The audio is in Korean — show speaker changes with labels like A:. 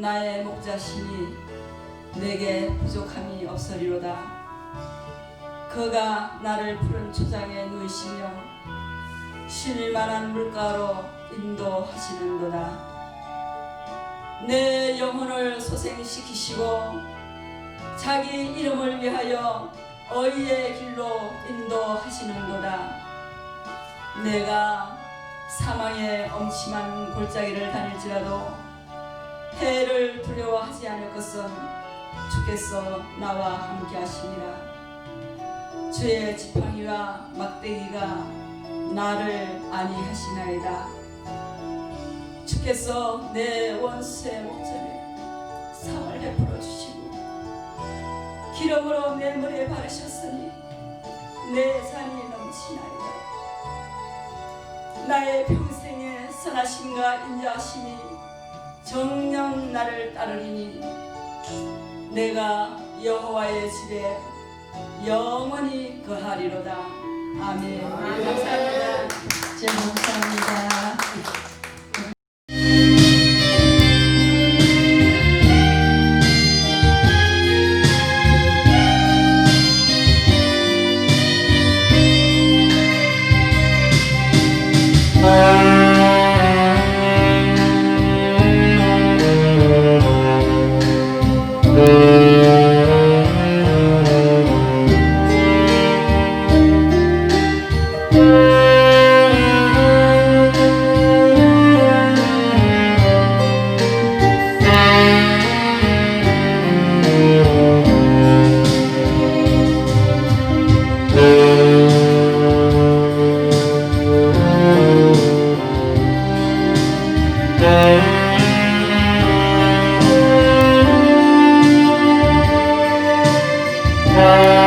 A: 나의 목자시니 내게 부족함이 없으리로다. 그가 나를 푸른 초장에 누이시며 쉴 만한 물가로 인도하시는도다. 내 영혼을 소생시키시고 자기 이름을 위하여 어이의 길로 인도하시는도다. 내가 사망의 엄침한 골짜기를 다닐지라도 해를 두려워하지 않을 것은 주께서 나와 함께 하시니라 주의 지팡이와 막대기가 나를 안위하시나이다. 주께서 내 원수의 목전에 상을 베풀어 주시고 기름으로 내 머리에 바르셨으니 내 잔이 넘치나이다. 나의 평생의 선하심과 인자하심이 정녕 나를 따르리니 내가 여호와의 집에 영원히 거하리로다 아멘 감사합니다.
B: 제 감사합니다.
C: Amen.